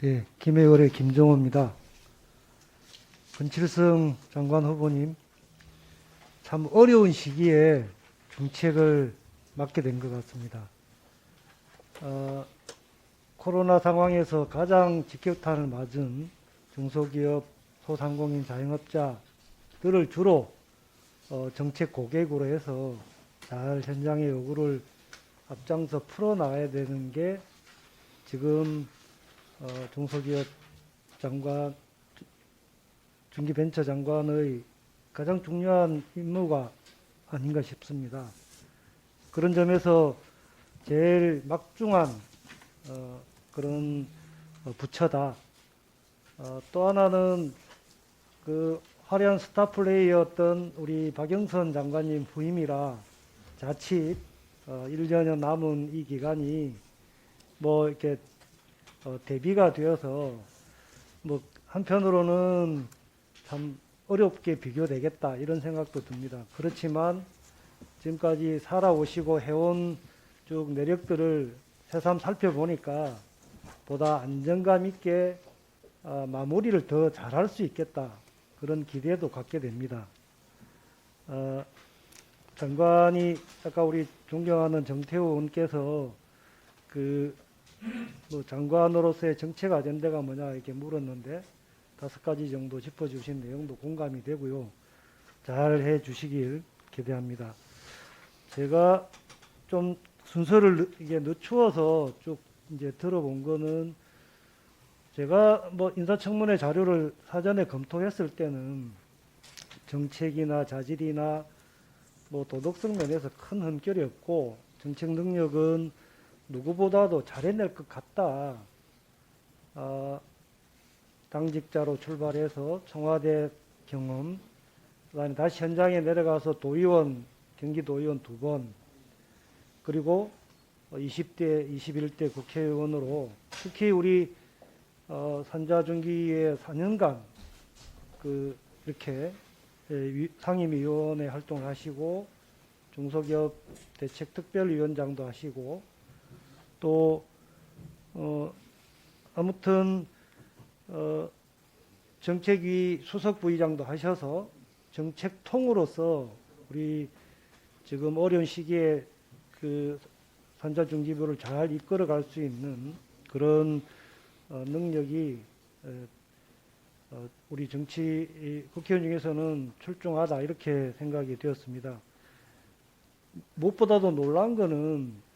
네, 김해월의 김정호입니다. 권칠성 장관 후보님, 참 어려운 시기에 정책을 맡게 된 것 같습니다. 어, 코로나 상황에서 가장 직격탄을 맞은 중소기업, 소상공인, 자영업자들을 주로 어, 정책 고객으로 해서 잘 현장의 요구를 앞장서 풀어나가야 되는 게 지금 어, 중소기업 장관, 주- 중기벤처 장관의 가장 중요한 임무가 아닌가 싶습니다. 그런 점에서 제일 막중한 어, 그런 어, 부처다. 어, 또 하나는 그 화려한 스타 플레이였던 우리 박영선 장관님 후임이라 자칫 어, 1년여 남은 이 기간이 뭐 이렇게 어, 대비가 되어서 뭐 한편으로는 참 어렵게 비교되겠다 이런 생각도 듭니다. 그렇지만 지금까지 살아오시고 해온 쭉 내력들을 새삼 살펴보니까 보다 안정감 있게 아, 마무리를 더 잘할 수 있겠다 그런 기대도 갖게 됩니다. 어, 장관이 아까 우리 존경하는 정태호 의원께서 그 뭐 장관으로서의 정책 아젠다가 뭐냐 이렇게 물었는데 다섯 가지 정도 짚어주신 내용도 공감이 되고요. 잘 해주시길 기대합니다. 제가 좀 순서를 늦- 이게 늦추어서 쭉 이제 들어본 거는 제가 뭐 인사청문회 자료를 사전에 검토했을 때는 정책이나 자질이나 뭐 도덕성 면에서 큰 흠결이 없고 정책 능력은 누구보다도 잘해낼 것 같다. 아, 당직자로 출발해서 청와대 경험, 그다음에 다시 현장에 내려가서 도의원, 경기도의원 두 번, 그리고 20대, 21대 국회의원으로 특히 우리 어, 산자중기의 4년간 그 이렇게 예, 위- 상임위원회 활동을 하시고 중소기업 대책특별위원장도 하시고 또 어, 아무튼 어, 정책위 수석 부의장도 하셔서 정책통으로서 우리 지금 어려운 시기에 그 산자 중기부를 잘 이끌어갈 수 있는 그런 어, 능력이 에, 어, 우리 정치 이 국회의원 중에서는 출중하다 이렇게 생각이 되었습니다. 무엇보다도 놀란 거는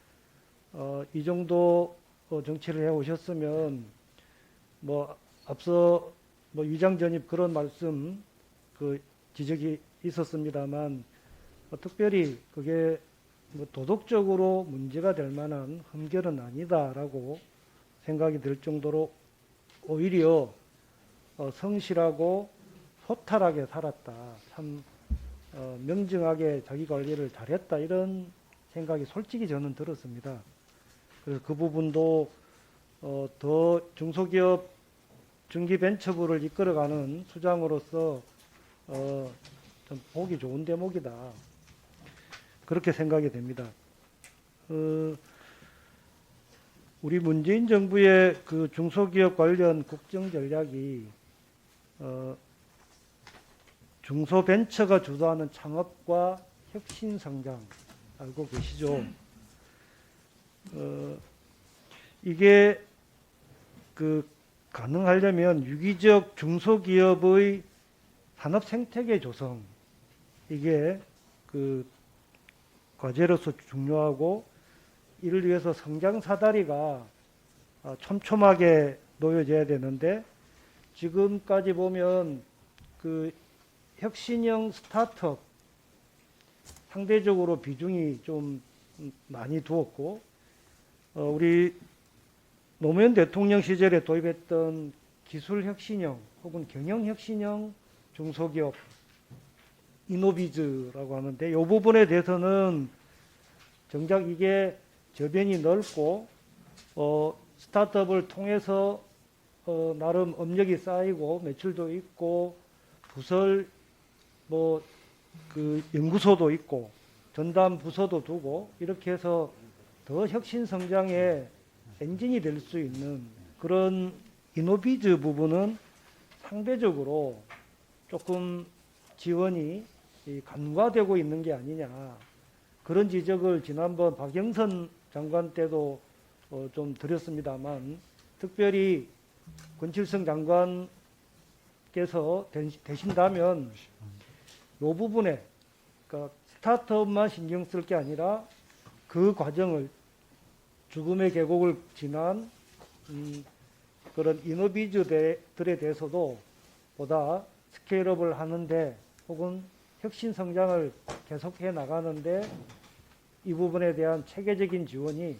어, 이 정도 어, 정치를 해 오셨으면 뭐 앞서 뭐 위장 전입 그런 말씀 그 지적이 있었습니다만 어, 특별히 그게 뭐 도덕적으로 문제가 될 만한 흠결은 아니다라고 생각이 들 정도로 오히려 어, 성실하고 소탈하게 살았다. 참 어, 명징하게 자기 관리를 잘했다 이런 생각이 솔직히 저는 들었습니다. 그래서 그 부분도 어, 더 중소기업 중기벤처부를 이끌어가는 수장으로서 어, 좀 보기 좋은 대목이다. 그렇게 생각이 됩니다. 어, 우리 문재인 정부의 그 중소기업 관련 국정 전략이 어, 중소벤처가 주도하는 창업과 혁신 성장 알고 계시죠? 어, 이게 그 가능하려면 유기적 중소기업의 산업 생태계 조성 이게 그 과제로서 중요하고 이를 위해서 성장 사다리가 아, 촘촘하게 놓여져야 되는데 지금까지 보면 그 혁신형 스타트업 상대적으로 비중이 좀 많이 두었고 어, 우리 노무현 대통령 시절에 도입했던 기술 혁신형 혹은 경영 혁신형 중소기업 이노비즈라고 하는데 이 부분에 대해서는 정작 이게 저변이 넓고 어, 스타트업을 통해서 어, 나름 업력이 쌓이고 매출도 있고 부설 뭐 그 연구소도 있고 전담 부서도 두고 이렇게 해서 더 혁신 성장의 엔진이 될 수 있는 그런 이노비즈 부분은 상대적으로 조금 지원이 이 간과되고 있는 게 아니냐. 그런 지적을 지난번 박영선 장관 때도 어, 좀 드렸습니다만 특별히 권칠성 장관께서 대- 되신다면 이 부분에 그러니까 스타트업만 신경 쓸 게 아니라 그 과정을 죽음의 계곡을 지난 음, 그런 이노비즈들에 대해서도 보다 스케일업을 하는데 혹은 혁신 성장을 계속해 나가는데 이 부분에 대한 체계적인 지원이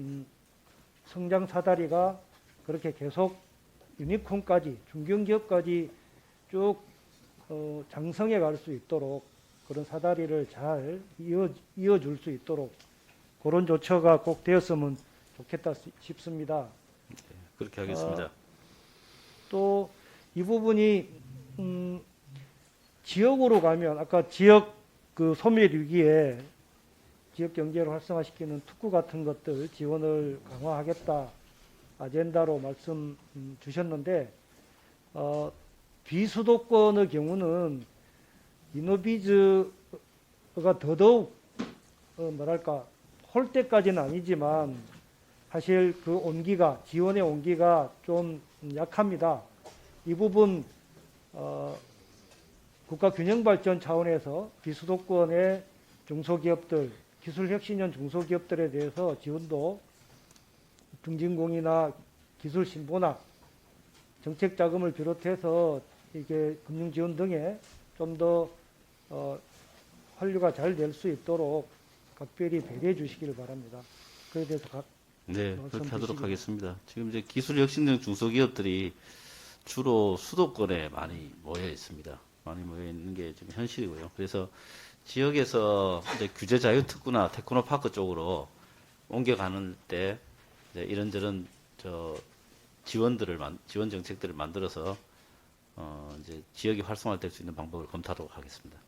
음, 성장 사다리가 그렇게 계속 유니콘까지 중견기업까지 쭉 어, 장성해 갈 수 있도록 그런 사다리를 잘 이어, 이어줄 수 있도록 그런 조처가 꼭 되었으면 좋겠다 싶습니다. 그렇게 하겠습니다. 또이 부분이 음, 지역으로 가면 아까 지역 그 소멸 위기에 지역 경제를 활성화시키는 특구 같은 것들 지원을 강화하겠다 아젠다로 말씀 음, 주셨는데 어, 비수도권의 경우는 이노비즈가 더더욱 어, 뭐랄까 홀 때까지는 아니지만 사실 그 온기가 지원의 온기가 좀 약합니다. 이 부분 어, 국가 균형 발전 차원에서 비수도권의 중소기업들, 기술혁신형 중소기업들에 대해서 지원도 중진공이나 기술 신보나 정책 자금을 비롯해서 이게 금융 지원 등에 좀 더 어, 환류가 잘 될 수 있도록 각별히 배려해 주시기를 바랍니다. 그에 대해서 각 네, 그렇게 하도록 주시기 하겠습니다. 지금 이제 기술 혁신형 중소기업들이 주로 수도권에 많이 모여 있습니다. 많이 모여 있는 게 지금 현실이고요. 그래서 지역에서 이제 규제 자유 특구나 테크노 파크 쪽으로 옮겨가는 때 이제 이런저런 저 지원들을 만, 지원 정책들을 만들어서 어 이제 지역이 활성화될 수 있는 방법을 검토하도록 하겠습니다.